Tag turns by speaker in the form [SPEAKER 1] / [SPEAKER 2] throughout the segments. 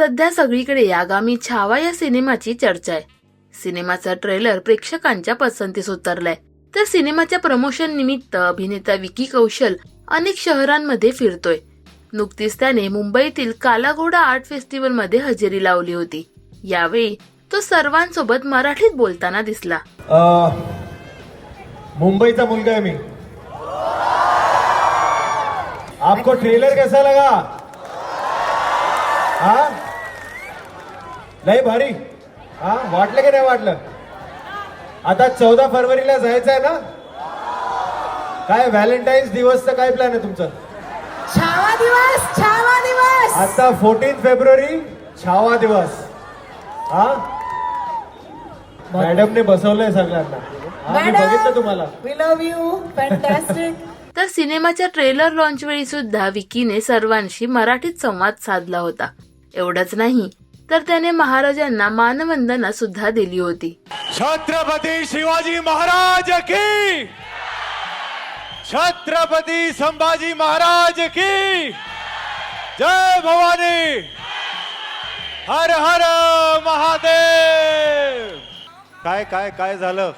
[SPEAKER 1] सध्या सगळीकडे आगामी छावा या सिनेमाची चर्चा आहे. सिनेमाचा ट्रेलर प्रेक्षकांच्या पसंतीस उतरलाय. तर सिनेमाच्या प्रमोशन निमित्त अभिनेता विकी कौशल अनेक शहरांमध्ये फिरतोय. नुकतीच त्याने मुंबईतील कालाघोडा आर्ट फेस्टिवलमध्ये हजेरी लावली होती. यावेळी तो सर्वांसोबत मराठीत बोलताना दिसला.
[SPEAKER 2] मुंबईचा मुलगा आहे मी. आपको ट्रेलर कैसा लगा? हा? नाही भारी. हा वाटलं की नाही वाटलं? आता चौदा फरवरीला जायचं आहे ना? काय व्हॅलेंटाईन्स दिवसचं काय प्लॅन आहे तुमचं?
[SPEAKER 3] छावा दिवस छावा दिवस.
[SPEAKER 2] आता फोर्टीन फेब्रुवारी छावा दिवस. हा? मॅडमने बसवलंय सगळ्यांना. हा, मी बघितलं तुम्हाला.
[SPEAKER 3] वी लव्ह यू फॅन्टॅस्टिक
[SPEAKER 1] तर सिनेमाच्या ट्रेलर लॉन्च वेळी सुद्धा विकीने सर्वांशी मराठीत संवाद साधला होता. एवढंच नाही तर त्याने महाराजांना मानवंदना सुद्धा दिली होती.
[SPEAKER 4] छत्रपती शिवाजी महाराज की! छत्रपती संभाजी महाराज की! जय भवानी! हर हर महादेव! काय काय काय झालं?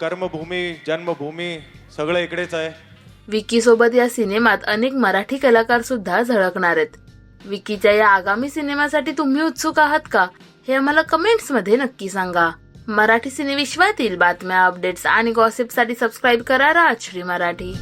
[SPEAKER 4] कर्मभूमी जन्मभूमी सगळं इकडेच आहे.
[SPEAKER 1] विकीसोबत या सिनेमात अनेक मराठी कलाकार सुद्धा झळकणार आहेत. विकीच्या या आगामी सिनेमासाठी तुम्ही उत्सुक आहात का? हे आम्हाला कमेंट्समध्ये नक्की सांगा. मराठी सिनेविश्वातील बातम्या अपडेट्स आणि गॉसिपसाठी सबस्क्राईब करा राजश्री मराठी.